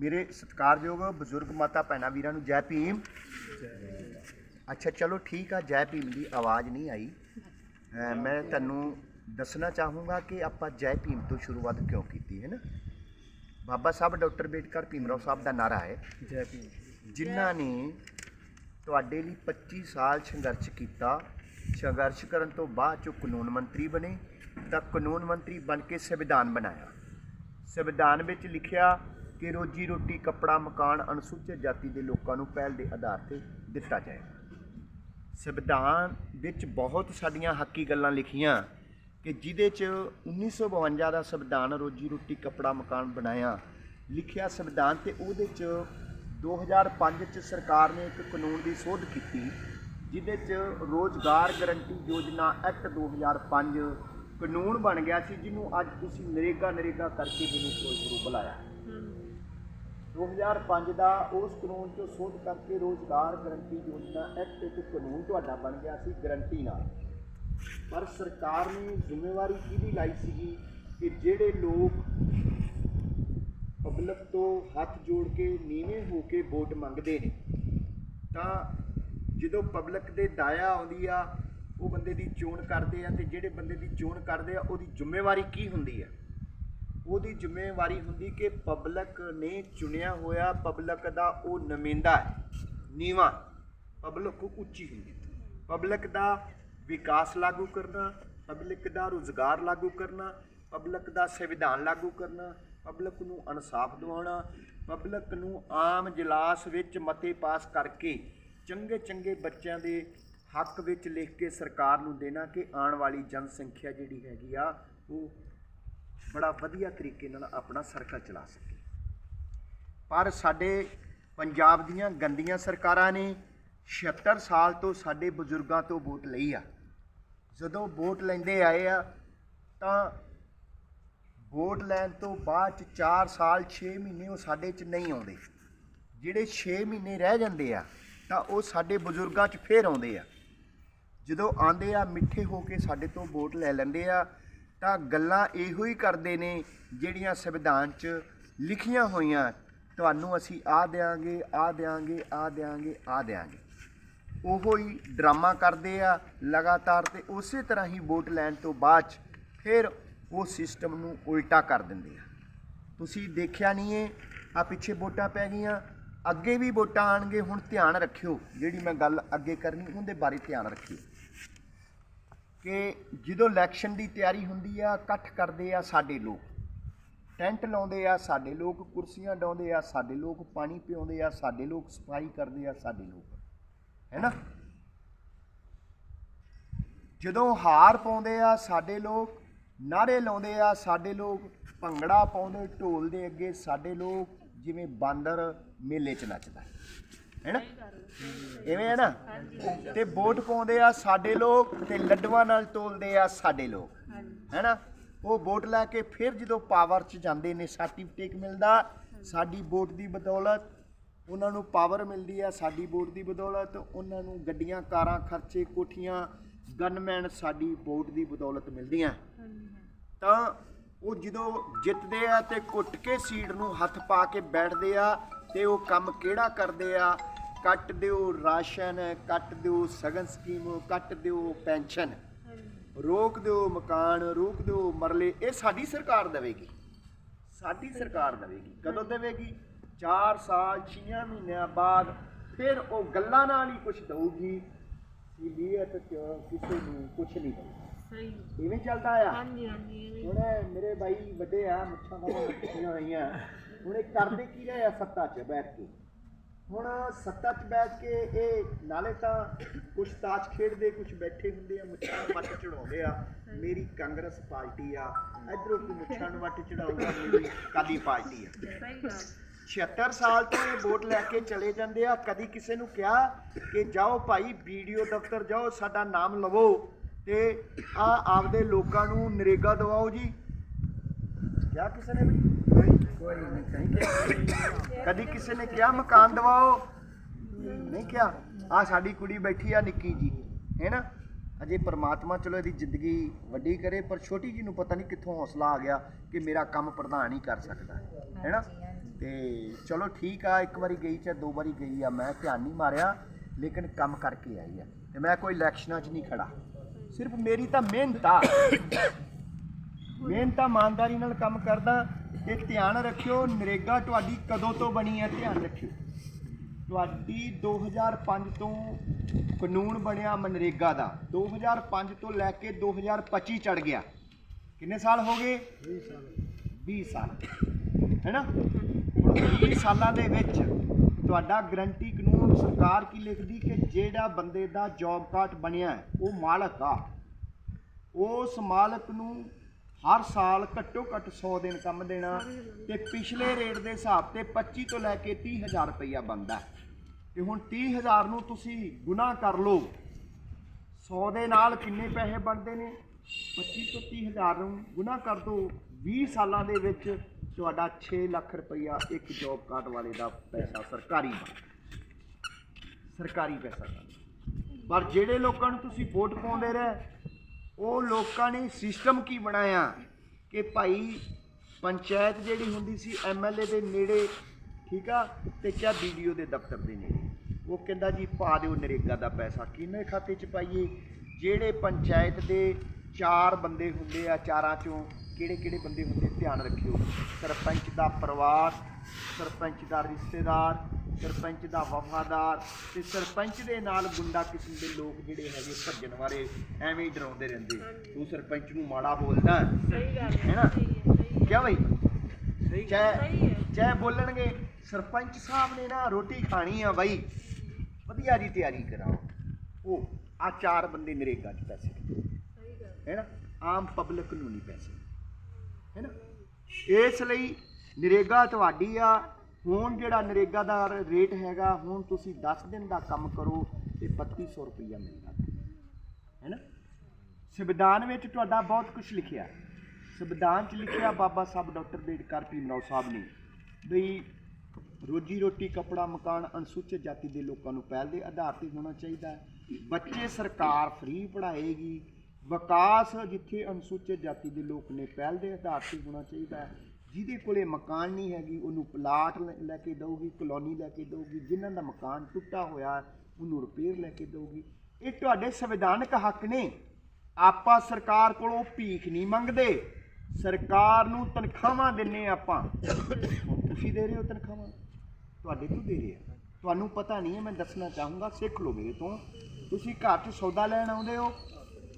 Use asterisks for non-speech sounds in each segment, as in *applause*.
ਮੇਰੇ ਸਤਿਕਾਰਯੋਗ ਬਜ਼ੁਰਗ ਮਾਤਾ ਭੈਣਾਂ ਵੀਰਾਂ ਨੂੰ ਜੈ ਭੀਮ। ਅੱਛਾ ਚਲੋ ਠੀਕ ਆ ਜੈ ਭੀਮ ਦੀ ਆਵਾਜ਼ ਨਹੀਂ ਆਈ। ਮੈਂ ਤੁਹਾਨੂੰ ਦੱਸਣਾ ਚਾਹੂੰਗਾ ਕਿ ਆਪਾਂ ਜੈ ਭੀਮ ਤੋਂ ਸ਼ੁਰੂਆਤ ਕਿਉਂ ਕੀਤੀ ਹੈ ਨਾ? ਬਾਬਾ ਸਾਹਿਬ ਡਾਕਟਰ ਬੇਟਕਰ ਭੀਮਰਾਓ ਸਾਹਿਬ ਦਾ ਨਾਰਾ ਹੈ। ਜੈ ਭੀਮ। ਜਿਨ੍ਹਾਂ ਨੇ ਤੁਹਾਡੇ ਲਈ 25 ਸਾਲ ਸੰਘਰਸ਼ ਕੀਤਾ। ਸੰਘਰਸ਼ ਕਰਨ ਤੋਂ ਬਾਅਦ ਜੋ ਕਾਨੂੰਨ ਮੰਤਰੀ ਬਣੇ ਤਾਂ ਕਾਨੂੰਨ ਮੰਤਰੀ ਬਣ ਕੇ ਸੰਵਿਧਾਨ ਬਣਾਇਆ। ਸੰਵਿਧਾਨ ਵਿੱਚ ਲਿਖਿਆ ਕਿ ਰੋਜੀ ਰੋਟੀ, ਕੱਪੜਾ, ਮਕਾਨ ਅਨੁਸੂਚਿਤ ਜਾਤੀ ਦੇ ਲੋਕਾਂ ਨੂੰ ਪਹਿਲ ਦੇ ਆਧਾਰ ਤੇ ਦਿੱਤਾ ਜਾਏਗਾ ਸੰਵਿਧਾਨ ਵਿੱਚ ਬਹੁਤ ਸਾਡੀਆਂ ਹੱਕੀ ਗੱਲਾਂ ਲਿਖੀਆਂ ਕਿ ਜਿਹਦੇ 'ਚ 1952 ਦਾ ਸੰਵਿਧਾਨ ਰੋਜੀ ਰੋਟੀ, ਕੱਪੜਾ, ਮਕਾਨ ਬਣਾਇਆ। ਲਿਖਿਆ ਸੰਵਿਧਾਨ ਤੇ ਉਹਦੇ 'ਚ 2005 'ਚ ਸਰਕਾਰ ਨੇ ਇੱਕ ਕਾਨੂੰਨ ਦੀ ਸੋਧ ਕੀਤੀ, ਜਿਹਦੇ 'ਚ ਰੋਜ਼ਗਾਰ ਗਰੰਟੀ ਯੋਜਨਾ ਐਕਟ 2005 ਕਾਨੂੰਨ ਬਣ ਗਿਆ ਸੀ, ਜਿਹਨੂੰ ਅੱਜ ਤੁਸੀਂ ਨਰੇਗਾ ਨਰੇਗਾ ਕਰਕੇ ਮੈਨੂੰ ਰੂਪ ਬੁਲਾਇਆ। 2005 ਦਾ ਉਸ ਕਾਨੂੰਨ ਤੋਂ ਸੋਧ ਕਰਕੇ ਰੋਜ਼ਗਾਰ ਗਰੰਟੀ ਯੋਜਨਾ ਐਕਟ ਇੱਕ ਕਾਨੂੰਨ ਤੁਹਾਡਾ ਬਣ ਗਿਆ ਸੀ ਗਰੰਟੀ ਨਾਲ। ਪਰ ਸਰਕਾਰ ਨੇ ਜ਼ਿੰਮੇਵਾਰੀ ਕਿਹਦੀ ਲਾਈ ਸੀਗੀ ਕਿ ਜਿਹੜੇ ਲੋਕ ਪਬਲਿਕ ਤੋਂ ਹੱਥ ਜੋੜ ਕੇ ਨੀਵੇਂ ਹੋ ਕੇ ਵੋਟ ਮੰਗਦੇ ਨੇ, ਤਾਂ ਜਦੋਂ ਪਬਲਿਕ ਦੇ ਦਾਇਆ ਆਉਂਦੀ ਆ, ਉਹ ਬੰਦੇ ਦੀ ਚੋਣ ਕਰਦੇ ਆ ਤੇ ਜਿਹੜੇ ਬੰਦੇ ਦੀ ਚੋਣ ਕਰਦੇ ਆ, ਉਹਦੀ ਜ਼ਿੰਮੇਵਾਰੀ ਕੀ ਹੁੰਦੀ ਆ? ਉਹਦੀ ਜ਼ਿੰਮੇਵਾਰੀ ਹੁੰਦੀ ਕਿ ਪਬਲਿਕ ਨੇ ਚੁਣਿਆ ਹੋਇਆ, ਪਬਲਿਕ ਦਾ ਉਹ ਨੁਮਾਇੰਦਾ ਹੈ, ਨੀਵਾ ਪਬਲਿਕ ਉੱਚੀ ਹੁੰਦੀ ਪਬਲਿਕ ਦਾ ਵਿਕਾਸ ਲਾਗੂ ਕਰਨਾ, ਪਬਲਿਕ ਦਾ ਰੁਜ਼ਗਾਰ ਲਾਗੂ ਕਰਨਾ, ਪਬਲਿਕ ਦਾ ਸੰਵਿਧਾਨ ਲਾਗੂ ਕਰਨਾ, ਪਬਲਿਕ ਨੂੰ ਇਨਸਾਫ ਦਿਵਾਉਣਾ, ਪਬਲਿਕ ਨੂੰ ਆਮ ਜਲਾਸ ਵਿੱਚ ਮਤੇ ਪਾਸ ਕਰਕੇ ਚੰਗੇ ਚੰਗੇ ਬੱਚਿਆਂ ਦੇ ਹੱਕ ਵਿੱਚ ਲਿਖ ਕੇ ਸਰਕਾਰ ਨੂੰ ਦੇਣਾ ਕਿ ਆਉਣ ਵਾਲੀ ਜਨਸੰਖਿਆ ਜਿਹੜੀ ਹੈਗੀ ਆ, ਉਹ ਬੜਾ ਵਧੀਆ ਤਰੀਕੇ ਨਾਲ ਆਪਣਾ ਸਰਕਲ ਚਲਾ ਸਕੇ। ਪਰ ਸਾਡੇ ਪੰਜਾਬ ਦੀਆਂ ਗੰਦੀਆਂ ਸਰਕਾਰਾਂ ਨੇ 76 ਸਾਲ ਤੋਂ ਸਾਡੇ ਬਜ਼ੁਰਗਾਂ ਤੋਂ ਵੋਟ ਲਈ ਆ। ਜਦੋਂ ਵੋਟ ਲੈਂਦੇ ਆਏ ਆ, ਤਾਂ ਵੋਟ ਲੈਣ ਤੋਂ ਬਾਅਦ ਚ 4 ਸਾਲ 6 ਮਹੀਨੇ ਉਹ ਸਾਡੇ ਚ ਨਹੀਂ ਆਉਂਦੇ। ਜਿਹੜੇ 6 ਮਹੀਨੇ ਰਹਿ ਜਾਂਦੇ ਆ, ਤਾਂ ਉਹ ਸਾਡੇ ਬਜ਼ੁਰਗਾਂ ਚ ਫੇਰ ਆਉਂਦੇ ਆ। ਜਦੋਂ ਆਂਦੇ ਆ, ਮਿੱਠੇ ਹੋ ਕੇ ਸਾਡੇ ਤੋਂ ਵੋਟ ਲੈ ਲੈਂਦੇ ਆ ਤਾਂ ਗੱਲਾਂ ਇਹੋ ਹੀ ਕਰਦੇ ਨੇ ਜਿਹੜੀਆਂ ਸੰਵਿਧਾਨ 'ਚ ਲਿਖੀਆਂ ਹੋਈਆਂ। ਤੁਹਾਨੂੰ ਅਸੀਂ ਆ ਦੇਾਂਗੇ ਆ ਦੇਾਂਗੇ ਆ ਦੇਾਂਗੇ ਆ ਦੇਾਂਗੇ ਉਹੋ ਹੀ ਡਰਾਮਾ ਕਰਦੇ ਆ ਲਗਾਤਾਰ ਤੇ ਉਸੇ ਤਰ੍ਹਾਂ ਹੀ ਵੋਟ ਲੈਣ ਤੋਂ ਬਾਅਦ 'ਚ ਫਿਰ ਉਹ ਸਿਸਟਮ ਨੂੰ ਉਲਟਾ ਕਰ ਦਿੰਦੇ ਆ। ਤੁਸੀਂ ਦੇਖਿਆ ਨਹੀਂ ਏ ਆ ਪਿੱਛੇ ਵੋਟਾਂ ਪੈ ਗਈਆਂ। ਅੱਗੇ ਵੀ ਵੋਟਾਂ ਆਣਗੇ, ਹੁਣ ਧਿਆਨ ਰੱਖਿਓ। ਜਿਹੜੀ ਮੈਂ ਗੱਲ ਅੱਗੇ ਕਰਨੀ, ਉਹਦੇ ਬਾਰੇ ਧਿਆਨ ਰੱਖਿਓ। ਕਿ ਜਦੋਂ ਇਲੈਕਸ਼ਨ ਦੀ ਤਿਆਰੀ ਹੁੰਦੀ ਆ, ਇਕੱਠ ਕਰਦੇ ਆ ਸਾਡੇ ਲੋਕ। ਟੈਂਟ ਲਾਉਂਦੇ ਆ ਸਾਡੇ ਲੋਕ, ਕੁਰਸੀਆਂ ਡਾਉਂਦੇ ਆ ਸਾਡੇ ਲੋਕ, ਪਾਣੀ ਪਿਆਉਂਦੇ ਆ ਸਾਡੇ ਲੋਕ, ਸਫ਼ਾਈ ਕਰਦੇ ਆ ਸਾਡੇ ਲੋਕ। ਹੈਨਾ ਜਦੋਂ ਹਾਰ ਪਾਉਂਦੇ ਆ ਸਾਡੇ ਲੋਕ ਨਾਰੇ ਲਾਉਂਦੇ ਆ ਸਾਡੇ ਲੋਕ, ਭੰਗੜਾ ਪਾਉਂਦੇ, ਢੋਲ ਦੇ ਅੱਗੇ ਸਾਡੇ ਲੋਕ, ਜਿਵੇਂ ਬਾਂਦਰ ਮੇਲੇ 'ਚ ਨੱਚਦਾ। ਹੈਨਾ ਇਵੇਂ ਹੈ ਨਾ? ਤੇ ਵੋਟ ਪਾਉਂਦੇ ਆ ਸਾਡੇ ਲੋਕ ਤੇ ਲੱਡੂਆਂ ਨਾਲ ਤੋਲਦੇ ਆ ਸਾਡੇ ਲੋਕ ਹੈਨਾ ਉਹ ਵੋਟ ਲੈ ਕੇ ਫਿਰ ਜਦੋਂ ਪਾਵਰ 'ਚ ਜਾਂਦੇ ਨੇ ਸਰਟੀਫਿਕੇਟ ਮਿਲਦਾ, ਸਾਡੀ ਵੋਟ ਦੀ ਬਦੌਲਤ ਉਹਨਾਂ ਨੂੰ ਪਾਵਰ ਮਿਲਦੀ ਆ, ਸਾਡੀ ਵੋਟ ਦੀ ਬਦੌਲਤ ਉਹਨਾਂ ਨੂੰ ਗੱਡੀਆਂ, ਕਾਰਾਂ, ਖਰਚੇ, ਕੋਠੀਆਂ ਗਨਮੈਨ ਸਾਡੀ ਵੋਟ ਦੀ ਬਦੌਲਤ ਮਿਲਦੀਆਂ। ਤਾਂ ਉਹ ਜਦੋਂ ਜਿੱਤਦੇ ਆ ਤੇ ਕੁੱਟ ਕੇ ਸੀਟ ਨੂੰ ਹੱਥ ਪਾ ਕੇ ਬੈਠਦੇ ਆ ਤੇ ਉਹ ਕੰਮ ਕਿਹੜਾ ਕਰਦੇ ਆ? ਕੱਟ ਦਿਓ ਰਾਸ਼ਨ ਕੱਟ ਦਿਓ ਸਗਨ ਸਕੀਮ ਕੱਟ ਦਿਓ ਪੈਨਸ਼ਨ। ਰੋਕ ਦਿਓ ਮਕਾਨ ਰੋਕ ਦਿਓ ਮਰਲੇ ਇਹ ਸਾਡੀ ਸਰਕਾਰ ਦੇਵੇਗੀ। ਸਾਡੀ ਸਰਕਾਰ ਦੇਵੇਗੀ। ਕਦੋਂ ਦੇਵੇਗੀ? 4 ਸਾਲ 6 ਮਹੀਨਿਆਂ ਬਾਅਦ ਫਿਰ ਉਹ ਗੱਲਾਂ ਨਾਲ ਹੀ ਕੁਝ ਦਊਗੀ। ਸੀਲੀਅਤ ਚ ਕਿਸੇ ਨੂੰ ਕੁਝ ਨਹੀਂ ਦਊਗੀ। ਸਹੀ। ਇਵੇਂ ਚੱਲਦਾ ਆ ਹਾਂਜੀ ਹਾਂਜੀ। ਹੁਣ ਮੇਰੇ ਬਾਈ ਵੱਡੇ ਆ ਮੁੱਛਾਂ ਵਾਲੇ ਰੱਖੀਆਂ ਹੋਈਆਂ। ਹੁਣ ਇਹ ਕਰਦੇ ਕੀ ਰਹੇ ਆ ਸੱਤਾ 'ਚ ਬੈਠ ਕੇ? ਹੁਣ ਸੱਤਾ 'ਚ ਬੈਠ ਕੇ ਇਹ ਨਾਲੇ ਤਾਂ ਕੁਛ ਤਾਸ਼ ਖੇਡਦੇ ਕੁਛ ਬੈਠੇ ਹੁੰਦੇ ਆ ਮੁੱਛਾਂ ਨੂੰ ਵੱਟ ਚੜਾਉਂਦੇ ਆ। ਮੇਰੀ ਕਾਂਗਰਸ ਪਾਰਟੀ ਆ ਇਧਰੋਂ ਕੋਈ ਮੁੱਛਾਂ ਨੂੰ ਵੱਟ ਚੜਾਊਗਾ ਮੇਰੀ ਕਾਲੀ ਪਾਰਟੀ ਆ। ਸਹੀ ਗੱਲ। 76 ਸਾਲ ਤੋਂ ਇਹ ਵੋਟ ਲੈ ਕੇ ਚਲੇ ਜਾਂਦੇ ਆ ਕਦੀ ਕਿਸੇ ਨੂੰ ਕਿਹਾ ਕਿ ਜਾਓ ਭਾਈ ਵੀਡੀਓ ਦਫ਼ਤਰ ਜਾਓ ਸਾਡਾ ਨਾਮ ਲਵੋ ਤੇ ਆ ਆਪਦੇ ਲੋਕਾਂ ਨੂੰ ਨਰੇਗਾ ਦਵਾਓ ਜੀ। ਕਿਹਾ ਕਿਸੇ ਨੇ ਵੀ? ਕਦੀ ਕਿਸੇ ਨੇ ਕਿਹਾ ਮਕਾਨ ਦਵਾਓ? ਨਹੀਂ ਕਿਹਾ। ਆ ਸਾਡੀ ਕੁੜੀ ਬੈਠੀ ਆ ਨਿੱਕੀ ਜੀ ਹੈ ਨਾ? ਅਜੇ ਪ੍ਰਮਾਤਮਾ ਚਲੋ ਇਹਦੀ ਜ਼ਿੰਦਗੀ ਵੱਡੀ ਕਰੇ ਪਰ ਛੋਟੀ ਜੀ ਨੂੰ ਪਤਾ ਨਹੀਂ ਕਿੱਥੋਂ ਹੌਸਲਾ ਆ ਗਿਆ ਕਿ ਮੇਰਾ ਕੰਮ ਪ੍ਰਧਾਨ ਹੀ ਕਰ ਸਕਦਾ ਹੈ ਨਾ? ਤੇ ਚਲੋ ਠੀਕ ਆ ਇੱਕ ਵਾਰੀ ਗਈ ਚਾਹੇ ਦੋ ਵਾਰੀ ਗਈ ਆ ਮੈਂ ਧਿਆਨ ਨਹੀਂ ਮਾਰਿਆ ਲੇਕਿਨ ਕੰਮ ਕਰਕੇ ਆਈ ਆ। ਤੇ ਮੈਂ ਕੋਈ ਇਲੈਕਸ਼ਨਾਂ 'ਚ ਨਹੀਂ ਖੜਾ। ਸਿਰਫ ਮੇਰੀ ਤਾਂ ਮਿਹਨਤ ਆ। *coughs* ਮਿਹਨਤ ਆ ਇਮਾਨਦਾਰੀ ਨਾਲ ਕੰਮ ਕਰਦਾ ਤੇ ਧਿਆਨ ਰੱਖਿਓ, ਨਰੇਗਾ ਤੁਹਾਡੀ ਕਦੋਂ ਤੋਂ ਬਣੀ ਹੈ? ਧਿਆਨ ਰੱਖਿਓ। ਤੁਹਾਡੀ 2005 ਤੋਂ ਕਾਨੂੰਨ ਬਣਿਆ ਮਨਰੇਗਾ ਦਾ। 2005 ਤੋਂ ਲੈ ਕੇ 2025 ਚੜ ਗਿਆ। ਕਿੰਨੇ ਸਾਲ ਹੋ ਗਏ? 20 ਸਾਲ। 20 ਸਾਲ ਹੈਨਾ? ਹੁਣ 20 ਸਾਲਾਂ ਦੇ ਵਿੱਚ ਤੁਹਾਡਾ ਗਰੰਟੀ ਕਾਨੂੰਨ ਸਰਕਾਰ ਕੀ ਲਿਖਦੀ ਕਿ ਜਿਹੜਾ ਬੰਦੇ ਦਾ ਜੌਬ ਕਾਰਡ ਬਣਿਆ ਉਹ ਮਾਲਕ ਆ। ਉਸ ਮਾਲਕ ਨੂੰ ਹਰ ਸਾਲ ਘੱਟੋ ਘੱਟ 100 ਦਿਨ ਕੰਮ ਦੇਣਾ ਤੇ ਪਿਛਲੇ ਰੇਟ ਦੇ ਹਿਸਾਬ ਤੇ 25 ਤੋਂ ਲੈ ਕੇ 30000 ਰੁਪਈਆ ਬਣਦਾ ਹੈ। ਤੇ ਹੁਣ 30000 ਨੂੰ ਤੁਸੀਂ ਗੁਣਾ ਕਰ ਲਓ 100 ਦੇ ਨਾਲ ਕਿੰਨੇ ਪੈਸੇ ਬਣਦੇ ਨੇ? 25 ਤੋਂ 30000 ਨੂੰ ਗੁਣਾ ਕਰ ਦਿਓ 20 ਸਾਲਾਂ ਦੇ ਵਿੱਚ ਤੁਹਾਡਾ 6 ਲੱਖ ਰੁਪਈਆ ਇੱਕ ਜੌਬ ਕਾਰਡ ਵਾਲੇ ਦਾ ਪੈਸਾ ਸਰਕਾਰੀ ਬਣਦਾ ਸਰਕਾਰੀ ਪੈਸਾ ਬਣਦਾ ਪਰ ਜਿਹੜੇ ਲੋਕਾਂ ਨੂੰ ਤੁਸੀਂ ਵੋਟ ਪਾਉਂਦੇ ਰਹੇ ਉਹ ਲੋਕਾਂ ਨੇ ਸਿਸਟਮ ਕੀ ਬਣਾਇਆ ਕਿ ਭਾਈ ਪੰਚਾਇਤ ਜਿਹੜੀ ਹੁੰਦੀ ਸੀ ਐਮਐਲਏ ਦੇ ਨੇੜੇ, ਠੀਕ ਆ, ਤੇ ਕਿਆ ਵੀਡੀਓ ਦੇ ਦਫ਼ਤਰ ਦੇ ਨੇੜੇ। ਉਹ ਕਹਿੰਦਾ ਜੀ, ਪਾ ਦਿਓ ਨਰੇਗਾ ਦਾ ਪੈਸਾ। ਕਿਹਨੇ ਖਾਤੇ 'ਚ ਪਾਈਏ? ਜਿਹੜੇ ਪੰਚਾਇਤ ਦੇ ਚਾਰ ਬੰਦੇ ਹੁੰਦੇ ਆ, ਚਾਰਾਂ ਚੋਂ ਕਿਹੜੇ ਕਿਹੜੇ ਬੰਦੇ ਹੁੰਦੇ? ਧਿਆਨ ਰੱਖਿਓ। ਸਰਪੰਚ ਦਾ ਪਰਿਵਾਰ ਸਰਪੰਚ ਦਾ ਰਿਸ਼ਤੇਦਾਰ ਸਰਪੰਚ ਦਾ ਵਫਾਦਾਰ ਤੇ ਸਰਪੰਚ ਦੇ ਨਾਲ ਗੁੰਡਾ ਕਿਸਮ ਦੇ ਲੋਕ ਜਿਹੜੇ ਹੈਗੇ ਭੱਜਣ ਵਾਲੇ ਐਵੇਂ ਹੀ ਡਰਾਉਂਦੇ ਰਹਿੰਦੇ। ਤੂੰ ਸਰਪੰਚ ਨੂੰ ਮਾੜਾ ਬੋਲਦਾ। ਹੈ। ਸਹੀ ਗੱਲ ਹੈ ਨਾ? ਕਿਆ ਬਈ? ਸਹੀ ਚਾਹੇ ਹੈ। ਚਾਹੇ ਬੋਲਣਗੇ ਸਰਪੰਚ ਸਾਹਿਬ ਨੇ ਨਾ ਰੋਟੀ ਖਾਣੀ ਆ ਬਾਈ। ਵਧੀਆ ਜੀ ਤਿਆਰੀ ਕਰਾਓ। ਉਹ ਆ ਚਾਰ ਬੰਦੇ ਨਰੇਗਾ 'ਚ ਪੈਸੇ ਸਹੀ ਗੱਲ ਹੈ। ਨਾ? ਆਮ ਪਬਲਿਕ ਨੂੰ ਨਹੀਂ ਪੈਸੇ। ਹੈ ਨਾ? ਇਸ ਲਈ ਨਰੇਗਾ ਤੁਹਾਡੀ ਆ। ਹੁਣ ਜਿਹੜਾ ਨਰੇਗਾ ਦਾ ਰੇਟ ਹੈਗਾ, ਹੁਣ ਤੁਸੀਂ 10 ਦਿਨ ਦਾ ਕੰਮ ਕਰੋ ਤੇ 3200 ਰੁਪਈਆ ਮਿਲਦਾ। ਹੈ ਨਾ? ਸੰਵਿਧਾਨ ਵਿੱਚ ਤੁਹਾਡਾ ਬਹੁਤ ਕੁਝ ਲਿਖਿਆ। ਸੰਵਿਧਾਨ 'ਚ ਲਿਖਿਆ ਬਾਬਾ ਸਾਹਿਬ ਡਾਕਟਰ ਬੇਡਕਰ ਭੀਮਰਾਓ ਸਾਹਿਬ ਨੇ ਵੀ ਰੋਜੀ ਰੋਟੀ, ਕਪੜਾ, ਮਕਾਨ ਅਨੁਸੂਚਿਤ ਜਾਤੀ ਦੇ ਲੋਕਾਂ ਨੂੰ ਪਹਿਲ ਦੇ ਆਧਾਰ ਤੇ ਹੋਣਾ ਚਾਹੀਦਾ। ਹੈ ਬੱਚੇ ਸਰਕਾਰ ਫ੍ਰੀ ਪੜ੍ਹਾਏਗੀ। ਵਿਕਾਸ ਜਿੱਥੇ ਅਨੁਸੂਚਿਤ ਜਾਤੀ ਦੇ ਲੋਕ ਨੇ, ਪਹਿਲ ਦੇ ਆਧਾਰ ਤੇ ਹੋਣਾ ਚਾਹੀਦਾ। ਹੈ ਜਿਹਦੇ ਕੋਲੇ ਮਕਾਨ ਨਹੀਂ ਹੈਗੀ, ਉਹਨੂੰ ਪਲਾਟ ਲੈ ਲੈ ਕੇ ਦਊਗੀ, ਕਲੋਨੀ ਲੈ ਕੇ ਦਊਗੀ, ਜਿਨ੍ਹਾਂ ਦਾ ਮਕਾਨ ਟੁੱਟਾ ਹੋਇਆ, ਉਹਨੂੰ ਰਿਪੇਅਰ ਲੈ ਕੇ ਦਊਗੀ। ਇਹ ਤੁਹਾਡੇ ਸੰਵਿਧਾਨਕ ਹੱਕ ਨੇ। ਆਪਾਂ ਸਰਕਾਰ ਕੋਲੋਂ ਭੀਖ ਨਹੀਂ ਮੰਗਦੇ। ਸਰਕਾਰ ਨੂੰ ਤਨਖਾਹਾਂ ਦਿੰਨੇ ਆਪਾਂ। ਤੁਸੀਂ ਦੇ ਰਹੇ ਹੋ ਤਨਖਾਹਾਂ? ਤੁਹਾਡੇ ਤੋਂ ਦੇ ਰਹੇ ਆ। ਤੁਹਾਨੂੰ ਪਤਾ ਨਹੀਂ ਹੈ, ਮੈਂ ਦੱਸਣਾ ਚਾਹੂੰਗਾ, ਸਿੱਖ ਲਓ ਮੇਰੇ ਤੋਂ। ਤੁਸੀਂ ਘਰ 'ਚ ਸੌਦਾ ਲੈਣ ਆਉਂਦੇ ਹੋ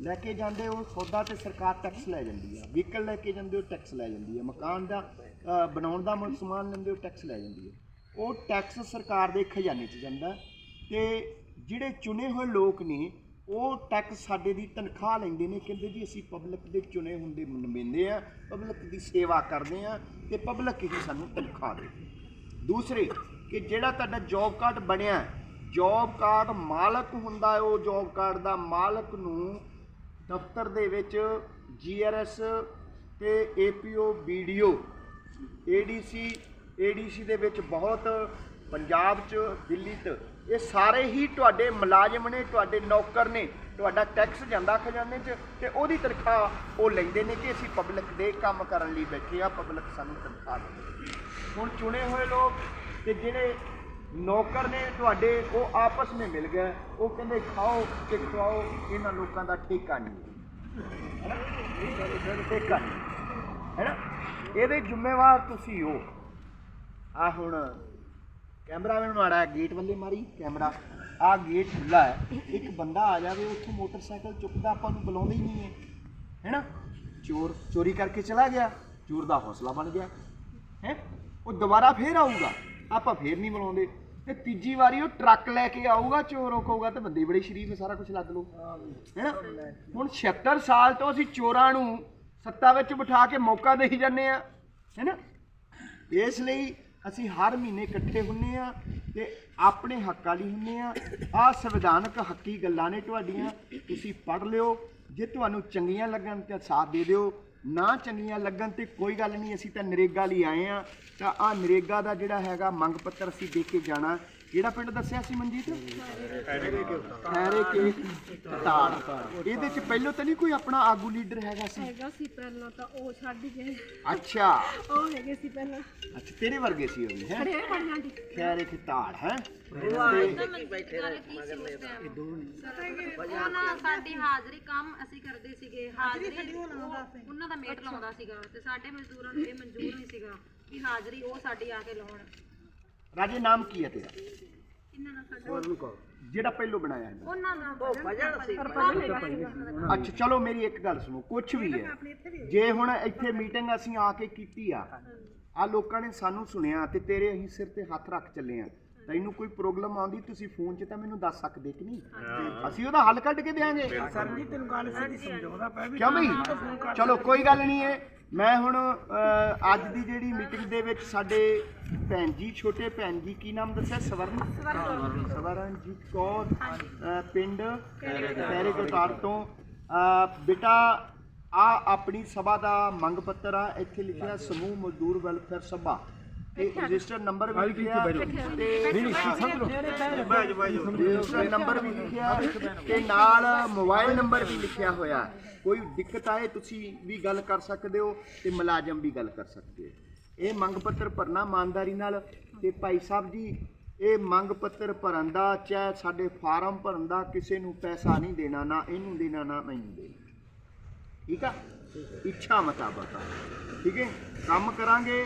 ਲੈ ਕੇ ਜਾਂਦੇ ਹੋ ਸੌਦਾ ਤੇ ਸਰਕਾਰ ਟੈਕਸ ਲੈ ਜਾਂਦੀ ਆ। ਵਹੀਕਲ ਲੈ ਕੇ ਜਾਂਦੇ ਹੋ ਟੈਕਸ ਲੈ ਜਾਂਦੀ ਹੈ ਮਕਾਨ ਦਾ ਅ, ਬਣਾਉਣ ਦਾ ਮ- ਸਮਾਨ ਲੈਂਦੇ ਹੋ ਟੈਕਸ ਲੈ ਜਾਂਦੀ ਹੈ ਉਹ ਟੈਕਸ ਸਰਕਾਰ ਦੇ ਖਜ਼ਾਨੇ 'ਚ ਜਾਂਦਾ ਹੈ ਤੇ ਜਿਹੜੇ ਚੁਣੇ ਹੋਏ ਲੋਕ ਨੇ ਉਹ ਟੈਕਸ ਸਾਡੇ ਦੀ ਤਨਖਾਹ ਲੈਂਦੇ ਨੇ। ਕਹਿੰਦੇ ਜੀ ਅਸੀਂ ਪਬਲਿਕ ਦੇ ਚੁਣੇ ਹੁੰਦੇ ਨੁਮਾਇੰਦੇ ਆ ਪਬਲਿਕ ਦੀ ਸੇਵਾ ਕਰਦੇ ਆ ਤੇ ਪਬਲਿਕ ਹੀ ਸਾਨੂੰ ਤਨਖਾਹ ਦੇ ਦੂਸਰੇ ਕਿ ਜਿਹੜਾ ਤੁਹਾਡਾ ਜੌਬ ਕਾਰਡ ਬਣਿਆ ਜੌਬ ਕਾਰਡ ਮਾਲਕ ਹੁੰਦਾ ਹੈ ਉਹ ਜੌਬ ਕਾਰਡ ਦਾ ਮਾਲਕ ਨੂੰ ਦਫ਼ਤਰ ਦੇ ਵਿੱਚ ਜੀਆਰਐਸ ਤੇ ਏਪੀਓ ਵੀਡੀਓ ਏਡੀਸੀ ਏਡੀਸੀ ਦੇ ਵਿੱਚ ਬਹੁਤ ਪੰਜਾਬ 'ਚ, ਦਿੱਲੀ 'ਚ, ਇਹ ਸਾਰੇ ਹੀ ਤੁਹਾਡੇ ਮੁਲਾਜ਼ਮ ਨੇ, ਤੁਹਾਡੇ ਨੌਕਰ ਨੇ, ਤੁਹਾਡਾ ਟੈਕਸ ਜਾਂਦਾ ਖਜ਼ਾਨੇ 'ਚ ਤੇ ਉਹਦੀ ਤਨਖਾਹ ਉਹ ਲੈਂਦੇ ਨੇ ਕਿ ਅਸੀਂ ਪਬਲਿਕ ਦੇ ਕੰਮ ਕਰਨ ਲਈ ਬੈਠੇ ਆ ਪਬਲਿਕ ਸਾਨੂੰ ਤਨਖਾਹ ਦੇ ਹੁਣ ਚੁਣੇ ਹੋਏ ਲੋਕ ਤੇ ਜਿਹੜੇ ਨੌਕਰ ਨੇ ਤੁਹਾਡੇ, ਉਹ ਆਪਸ ਵਿੱਚ ਮਿਲ ਗਏ। ਉਹ ਕਹਿੰਦੇ, ਖਾਓ ਤੇ ਖਵਾਓ, ਇਹਨਾਂ ਲੋਕਾਂ ਦਾ ਠੇਕਾ ਨਹੀਂ ਹੈ। ਨਾ ਠੇਕਾ ਨਹੀਂ ਹੈ। ਨਾ ਇਹਦੇ ਜ਼ਿੰਮੇਵਾਰ ਤੁਸੀਂ ਹੋ। ਆ ਹੁਣ ਕੈਮਰਾਮੈਨ ਮਾੜਾ ਗੇਟ ਵੱਲੇ ਮਾਰੀ, ਕੈਮਰਾ। ਆ ਗੇਟ ਖੁੱਲਾ ਹੈ। ਇੱਕ ਬੰਦਾ ਆ ਜਾਵੇ, ਉੱਥੋਂ ਮੋਟਰਸਾਈਕਲ ਚੁੱਕਦਾ, ਆਪਾਂ ਨੂੰ ਬੁਲਾਉਂਦਾ ਹੀ ਨਹੀਂ ਹੈ। ਹੈਨਾ? ਚੋਰ, ਚੋਰੀ ਕਰਕੇ ਚਲਾ ਗਿਆ। ਚੋਰ ਦਾ ਹੌਸਲਾ ਬਣ ਗਿਆ। ਹੈ? ਉਹ ਦੁਬਾਰਾ ਫੇਰ ਆਊਗਾ। ਆਪਾਂ ਫੇਰ ਨਹੀਂ ਬੁਲਾਉਂਦੇ। ਤੇ ਤੀਜੀ ਵਾਰੀ ਉਹ ਟਰੱਕ ਲੈ ਕੇ ਆਊਗਾ, ਚੋਰ ਰੋਕੂਗਾ ਤੇ ਬੰਦੇ ਬੜੇ ਸ਼ਰੀਫ ਹੈ ਸਾਰਾ ਕੁਝ ਲੱਗ ਲਓ ਹੈਨਾ? ਹੁਣ 76 ਸਾਲ ਤੋਂ ਅਸੀਂ ਚੋਰਾਂ ਨੂੰ ਸੱਤਾ ਵਿੱਚ ਬਿਠਾ ਕੇ ਮੌਕਾ ਦੇਈ ਜਾਂਦੇ ਆ, ਹੈਨਾ? ਇਸ ਲਈ ਅਸੀਂ ਹਰ ਮਹੀਨੇ ਇਕੱਠੇ ਹੁੰਨੇ ਆ ਤੇ ਆਪਣੇ ਹੱਕਾਂ ਲਈ ਹੁੰਨੇ ਆ। ਆ ਸੰਵਿਧਾਨਕ ਹੱਕੀ ਗੱਲਾਂ ਨੇ ਤੁਹਾਡੀਆਂ, ਤੁਸੀਂ ਪੜ੍ਹ ਲਿਓ। ਜੇ ਤੁਹਾਨੂੰ ਚੰਗੀਆਂ ਲੱਗਣ ਤਾਂ ਸਾਥ ਦੇ ਦਿਓ। ਨਾ ਚੰਗੀਆਂ ਲੱਗਣ ਤੇ ਕੋਈ ਗੱਲ ਨਹੀਂ, ਅਸੀਂ ਤਾਂ ਨਰੇਗਾ ਲਈ ਆਏ ਆ ਤਾਂ ਆ ਨਰੇਗਾ ਦਾ ਜਿਹੜਾ ਹੈਗਾ ਮੰਗ ਪੱਤਰ ਅਸੀਂ ਦੇ ਕੇ ਜਾਣਾ। ਕਿਹੜਾ ਪਿੰਡ ਦੱਸਿਆ ਸੀ ਮਨਜੀਤ? ਖੈਰੇ ਕੇ ਤਾੜ ਇਹਦੇ ਚ ਪਹਿਲਾਂ ਤਾਂ ਨਹੀਂ ਕੋਈ ਆਪਣਾ ਆਗੂ ਲੀਡਰ ਹੈਗਾ ਸੀ? ਹੈਗਾ ਸੀ ਪਹਿਲਾਂ ਤਾਂ ਉਹ ਛੱਡ ਗਏ। ਅੱਛਾ। ਉਹ ਹੈਗੇ ਸੀ ਪਹਿਲਾਂ। ਅੱਛਾ ਤੇਰੇ ਵਰਗੇ ਸੀ ਉਹ ਵੀ ਹੈ? ਖੜੇ ਪੜਨਾ ਦੀ ਖੈਰੇ ਕੇ ਤਾੜ ਹੈ? ਉਹਨਾਂ ਸਾਡੀ ਹਾਜ਼ਰੀ ਕੰਮ ਅਸੀਂ ਕਰਦੇ ਸੀਗੇ ਹਾਜ਼ਰੀ ਉਹ- ਉਹਨਾਂ ਦਾ ਮੇਟ ਲਾਉਂਦਾ ਸੀਗਾ ਤੇ ਸਾਡੇ ਮਜ਼ਦੂਰਾਂ ਨੂੰ ਇਹ ਮਨਜ਼ੂਰ ਨਹੀਂ ਸੀਗਾ ਕਿ ਹਾਜ਼ਰੀ ਉਹ ਸਾਡੀ ਆ ਕੇ ਲਾਉਣ। ਰਾਜੇ ਨਾਮ ਕੀ ਹੈ ਤੇਰਾ? ਜਿਹੜਾ ਪਹਿਲੋਂ ਬਣਾਇਆ ਹੈ ਉਹਨਾਂ ਨਾਲ ਭਜਨ ਸੀ ਅੱਛਾ ਚਲੋ ਮੇਰੀ ਇੱਕ ਗੱਲ ਸੁਣੋ ਕੁਝ ਵੀ ਹੈ। ਜੇ ਹੁਣ ਇੱਥੇ ਮੀਟਿੰਗ ਅਸੀਂ ਆ ਕੇ ਕੀਤੀ ਆ ਆ ਲੋਕਾਂ ਨੇ ਸਾਨੂੰ ਸੁਣਿਆ ਤੇ ਤੇਰੇ ਅਸੀਂ ਸਿਰ ਤੇ ਹੱਥ ਰੱਖ ਚੱਲੇ ਆ। ਤੈਨੂੰ ਕੋਈ ਪ੍ਰੋਬਲਮ ਆਉਂਦੀ ਤੁਸੀਂ ਫੋਨ 'ਚ ਤਾਂ ਮੈਨੂੰ ਦੱਸ ਸਕਦੇ ਕਿ ਨਹੀਂ? ਅਸੀਂ ਉਹਦਾ ਹੱਲ ਕੱਢ ਕੇ ਦੇਾਂਗੇ ਸਰ ਜੀ ਤੈਨੂੰ ਗੱਲ ਸਿੱਧੀ ਸਮਝਾਉਂਦਾ ਪਿਆ ਵੀ ਕਿਉਂ ਬਈ? ਚਲੋ ਕੋਈ ਗੱਲ ਨਹੀਂ ਹੈ। ਮੈਂ ਹੁਣ ਅਹ, ਅੱਜ ਦੀ ਜਿਹੜੀ ਮੀਟਿੰਗ ਦੇ ਵਿੱਚ ਸਾਡੇ ਭੈਣ ਜੀ ਛੋਟੇ ਭੈਣ ਜੀ ਕੀ ਨਾਮ ਦੱਸਿਆ? ਸਵਰਨ? ਸਵਰਨਜੀਤ ਕੌਰ ਅਹ, ਪਿੰਡ ਪੈਰੇ ਕੋਟਾਰ ਤੋਂ। ਅਹ, ਬੇਟਾ ਆ ਆਪਣੀ ਸਭਾ ਦਾ ਮੰਗ ਪੱਤਰ ਆ। ਇੱਥੇ ਲਿਖਿਆ ਸਮੂਹ ਮਜ਼ਦੂਰ ਵੈਲਫੇਅਰ ਸਭਾ। ਤੇ ਰਜਿਸਟਰ ਨੰਬਰ ਵੀ ਲਿਖਿਆ ਤੇ ਰਜਿਸਟਰ ਨੰਬਰ ਵੀ ਲਿਖਿਆ ਤੇ ਨਾਲ ਮੋਬਾਈਲ ਨੰਬਰ ਵੀ ਲਿਖਿਆ ਹੋਇਆ। ਕੋਈ ਦਿੱਕਤ ਆਏ ਤੁਸੀਂ ਵੀ ਗੱਲ ਕਰ ਸਕਦੇ ਹੋ ਤੇ ਮੁਲਾਜ਼ਮ ਵੀ ਗੱਲ ਕਰ ਸਕਦੇ ਹੋ ਇਹ ਮੰਗ ਪੱਤਰ ਭਰਨਾ ਇਮਾਨਦਾਰੀ ਨਾਲ ਤੇ ਭਾਈ ਸਾਹਿਬ ਜੀ ਇਹ ਮੰਗ ਪੱਤਰ ਭਰਨ ਦਾ ਚਾਹੇ ਸਾਡੇ ਫਾਰਮ ਭਰਨ ਦਾ ਕਿਸੇ ਨੂੰ ਪੈਸਾ ਨਹੀਂ ਦੇਣਾ ਨਾ ਇਹਨੂੰ ਦੇਣਾ ਨਾ ਮੈਨੂੰ ਦੇਣਾ। ਠੀਕ ਆ? ਇੱਛਾ ਮੁਤਾਬਕ ਠੀਕ ਹੈ? ਕੰਮ ਕਰਾਂਗੇ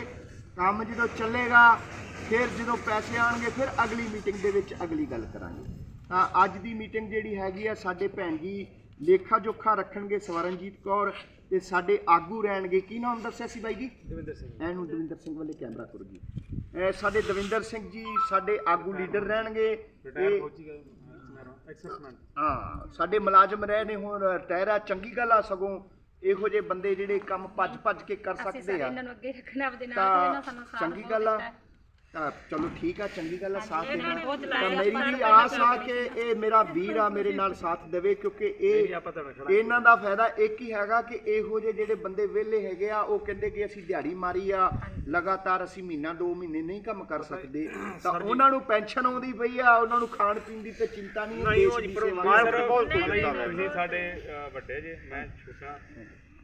ਕੰਮ ਜਦੋਂ ਚੱਲੇਗਾ ਫਿਰ ਜਦੋਂ ਪੈਸੇ ਆਣਗੇ ਫਿਰ ਅਗਲੀ ਮੀਟਿੰਗ ਦੇ ਵਿੱਚ ਅਗਲੀ ਗੱਲ ਕਰਾਂਗੇ। ਤਾਂ ਅੱਜ ਦੀ ਮੀਟਿੰਗ ਜਿਹੜੀ ਹੈਗੀ ਆ ਸਾਡੇ ਭੈਣ ਜੀ ਲੇਖਾ ਜੋਖਾ ਰੱਖਣਗੇ ਸਵਰਨਜੀਤ ਕੌਰ ਤੇ ਸਾਡੇ ਆਗੂ ਰਹਿਣਗੇ। ਕੀ ਨਾਮ ਦੱਸਿਆ ਸੀ ਬਾਈ ਜੀ? ਦਵਿੰਦਰ ਸਿੰਘ। ਐਨੂੰ ਦਵਿੰਦਰ ਸਿੰਘ ਵਾਲੇ ਕੈਮਰਾ ਕਰੋ ਜੀ ਸਾਡੇ ਦਵਿੰਦਰ ਸਿੰਘ ਜੀ ਸਾਡੇ ਆਗੂ ਲੀਡਰ ਰਹਿਣਗੇ ਤੇ ਹਾਂ ਸਾਡੇ ਮੁਲਾਜ਼ਮ ਰਹੇ ਨੇ ਹੁਣ ਰਿਟਾਇਰ ਆ ਚੰਗੀ ਗੱਲ ਆ ਸਗੋਂ। ਇਹੋ ਜਿਹੇ ਬੰਦੇ ਜਿਹੜੇ ਕੰਮ ਭੱਜ ਭੱਜ ਕੇ ਕਰ ਸਕਦੇ ਆ। ਇਹਨਾਂ ਨੂੰ ਅੱਗੇ ਰੱਖਣਾ ਆਪਦੇ ਨਾਲ ਤਾਂ ਚੰਗੀ ਗੱਲ ਆ। ਤਾਂ ਚਲੋ ਠੀਕ ਆ ਚੰਗੀ ਗੱਲ ਆ ਸਾਥ ਦੇਣਾ। ਤਾਂ ਮੇਰੀ ਵੀ ਆਸ ਆ ਕਿ ਇਹ ਮੇਰਾ ਵੀਰ ਆ ਮੇਰੇ ਨਾਲ ਸਾਥ ਦੇਵੇ ਕਿਉਂਕਿ ਇਹ ਇਹਨਾਂ ਦਾ ਫਾਇਦਾ ਇੱਕ ਹੀ ਹੈਗਾ ਕਿ ਇਹੋ ਜਿਹੇ ਜਿਹੜੇ ਬੰਦੇ ਵਿਹਲੇ ਹੈਗੇ ਆ ਉਹ ਕਹਿੰਦੇ ਕਿ ਅਸੀਂ ਦਿਹਾੜੀ ਮਾਰੀ ਆ ਲਗਾਤਾਰ ਅਸੀਂ ਮਹੀਨਾ ਦੋ ਮਹੀਨੇ ਨਹੀਂ ਕੰਮ ਕਰ ਸਕਦੇ। ਤਾਂ ਉਹਨਾਂ ਨੂੰ ਪੈਨਸ਼ਨ ਆਉਂਦੀ ਪਈ ਆ ਉਹਨਾਂ ਨੂੰ ਖਾਣ ਪੀਣ ਦੀ ਤੇ ਚਿੰਤਾ ਨਹੀਂ ਹੈ ਦੇਸ਼ ਦੀ ਸੇਵਾ ਸਾਡੇ ਵੱਡੇ ਜੇ ਮੈਂ ਛੋਟਾ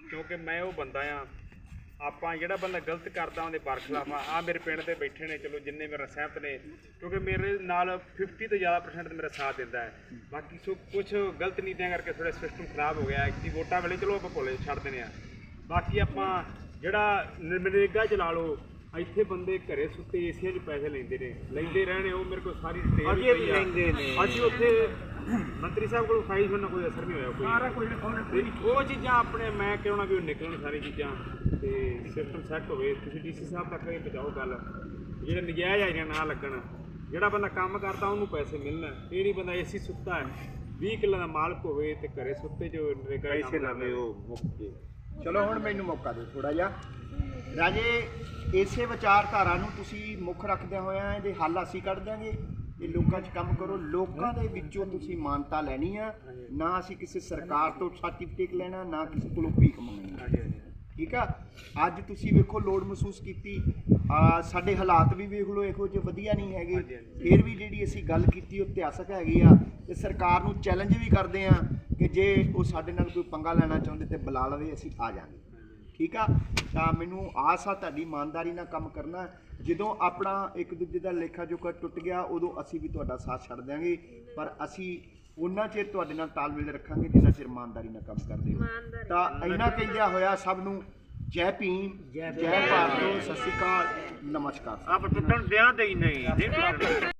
ਕਿਉਂਕਿ ਮੈਂ ਉਹ ਬੰਦਾ ਆ ਆਪਾਂ ਜਿਹੜਾ ਬੰਦਾ ਗਲਤ ਕਰਦਾ ਉਹਦੇ ਬਰਖਲਾਫ ਆ। ਆ ਮੇਰੇ ਪਿੰਡ ਦੇ ਬੈਠੇ ਨੇ ਚਲੋ ਜਿੰਨੇ ਮੇਰੇ ਸਹਿਮਤ ਨੇ ਕਿਉਂਕਿ ਮੇਰੇ ਨਾਲ 50 ਤੋਂ ਜ਼ਿਆਦਾ ਪਰਸੈਂਟ ਮੇਰਾ ਸਾਥ ਦਿੰਦਾ ਹੈ। ਬਾਕੀ ਸੋ ਕੁਝ ਗਲਤ ਨੀਤੀਆਂ ਕਰਕੇ ਥੋੜਾ ਸਿਸਟਮ ਖਰਾਬ ਹੋ ਗਿਆ ਕਿ ਵੋਟਾਂ ਵੇਲੇ ਚਲੋ ਆਪਾਂ ਭੁੱਲੇ ਛੱਡ ਦਿੰਦੇ ਆ ਬਾਕੀ ਆਪਾਂ ਜਿਹੜਾ ਨਰਮਨੇਗਾ ਚਲਾ ਲਓ ਇੱਥੇ ਬੰਦੇ ਘਰੇ ਸੁੱਤੇ ਏਸੀਆਂ 'ਚ ਪੈਸੇ ਲੈਂਦੇ ਨੇ। ਲੈਂਦੇ ਰਹਿਣੇ ਉਹ ਮੇਰੇ ਕੋਲ ਸਾਰੀ ਡਿਟੇਲ ਨੇ। ਅਸੀਂ ਉੱਥੇ ਮੰਤਰੀ ਸਾਹਿਬ ਕੋਲ ਖਾਈ ਸੁਣਨਾ ਕੋਈ ਅਸਰ ਨਹੀਂ ਹੋਇਆ ਕੋਈ। ਸਾਰਾ ਕੁਝ ਲਿਖਾਉਣਾ ਤੇ ਉਹ ਚੀਜ਼ਾਂ ਆਪਣੇ ਮੈਂ ਕਿਉਂ ਨਾ ਕਿ ਉਹ ਨਿਕਲਣ ਸਾਰੀ ਚੀਜ਼ਾਂ ਤੇ ਸਿਸਟਮ ਸੈੱਟ ਹੋਵੇ ਤੁਸੀਂ ਡੀਸੀ ਸਾਹਿਬ ਤੱਕ ਇਹ ਪਹੁੰਚਾਓ ਗੱਲ। ਜਿਹੜੇ ਨਜਾਇਜ਼ ਆਈਆਂ ਨਾ ਲੱਗਣ ਜਿਹੜਾ ਬੰਦਾ ਕੰਮ ਕਰਦਾ ਉਹਨੂੰ ਪੈਸੇ ਮਿਲਣ। ਇਹ ਨਹੀਂ ਬੰਦਾ ਏਸੀ ਸੁੱਤਾ ਹੈ 20 ਕਿੱਲਾ ਦਾ ਮਾਲਕ ਹੋਵੇ ਤੇ ਘਰੇ ਸੁੱਤੇ ਜੋ ਨਰੇਗਾ ਪੈਸੇ ਲਾਵੇ ਉਹ ਚਲੋ ਹੁਣ ਮੈਨੂੰ ਮੌਕਾ ਦਿਓ ਥੋੜਾ ਜਿਹਾ। ਰਾਜੇ ਇਸੇ ਵਿਚਾਰਧਾਰਾ ਨੂੰ ਤੁਸੀਂ ਮੁੱਖ ਰੱਖਦਿਆਂ ਹੋਇਆਂ ਇਹਦੇ ਹੱਲ ਅਸੀਂ ਕੱਢ ਦਿਆਂਗੇ। ਇਹ ਲੋਕਾਂ 'ਚ ਕੰਮ ਕਰੋ। ਲੋਕਾਂ ਦੇ ਵਿੱਚੋਂ ਤੁਸੀਂ ਮਾਨਤਾ ਲੈਣੀ ਆ। ਨਾ ਅਸੀਂ ਕਿਸੇ ਸਰਕਾਰ ਤੋਂ ਸਰਟੀਫਿਕੇਟ ਲੈਣਾ ਨਾ ਕਿਸੇ ਕੋਲੋਂ ਭੀਖ ਮੰਗਣੀ। ਠੀਕ ਆ? ਅੱਜ ਤੁਸੀਂ ਵੇਖੋ ਲੋੜ ਮਹਿਸੂਸ ਕੀਤੀ। ਸਾਡੇ ਹਾਲਾਤ ਵੀ ਵੇਖ ਲਓ ਇਹੋ ਜਿਹੇ ਵਧੀਆ ਨਹੀਂ ਹੈਗੇ। ਫਿਰ ਵੀ ਜਿਹੜੀ ਅਸੀਂ ਗੱਲ ਕੀਤੀ ਉਹ ਇਤਿਹਾਸਕ ਹੈਗੀ ਆ। ਤੇ ਸਰਕਾਰ ਨੂੰ ਚੈਲੰਜ ਵੀ ਕਰਦੇ ਆ ਕਿ ਜੇ ਉਹ ਸਾਡੇ ਨਾਲ ਕੋਈ ਪੰਗਾ ਲੈਣਾ ਚਾਹੁੰਦੇ ਤੇ ਬੁਲਾ ਲਵੇ ਅਸੀਂ ਆ ਜਾਾਂਗੇ। ਠੀਕ ਆ? ਤਾਂ ਮੈਨੂੰ ਆਸ ਆ ਤੁਹਾਡੀ ਇਮਾਨਦਾਰੀ ਨਾਲ ਕੰਮ ਕਰਨਾ। ਜਦੋਂ ਆਪਣਾ ਇੱਕ ਦੂਜੇ ਦਾ ਲੇਖਾ ਜੋਖਾ ਟੁੱਟ ਗਿਆ ਉਦੋਂ ਅਸੀਂ ਵੀ ਤੁਹਾਡਾ ਸਾਥ ਛੱਡ ਦਿਆਂਗੇ। ਪਰ ਅਸੀਂ ਉਹਨਾਂ ਚਿਰ ਤੁਹਾਡੇ ਨਾਲ ਤਾਲਮੇਲ ਰੱਖਾਂਗੇ ਜਿੰਨਾ ਚਿਰ ਇਮਾਨਦਾਰੀ ਨਾਲ ਕੰਮ ਕਰਦੇ ਹੋ ਤਾਂ ਇੰਨਾ ਕਹਿੰਦਿਆ ਹੋਇਆ ਸਭ ਨੂੰ ਜੈ ਭੀਮ ਜੈ ਭਾਰਤ ਸਤਿ ਸ਼੍ਰੀ ਅਕਾਲ ਨਮਸਕਾਰ। ਆਪ ਟੁੱਟਣ ਦਿਆਂ ਦੇ ਹੀ ਨਹੀਂ।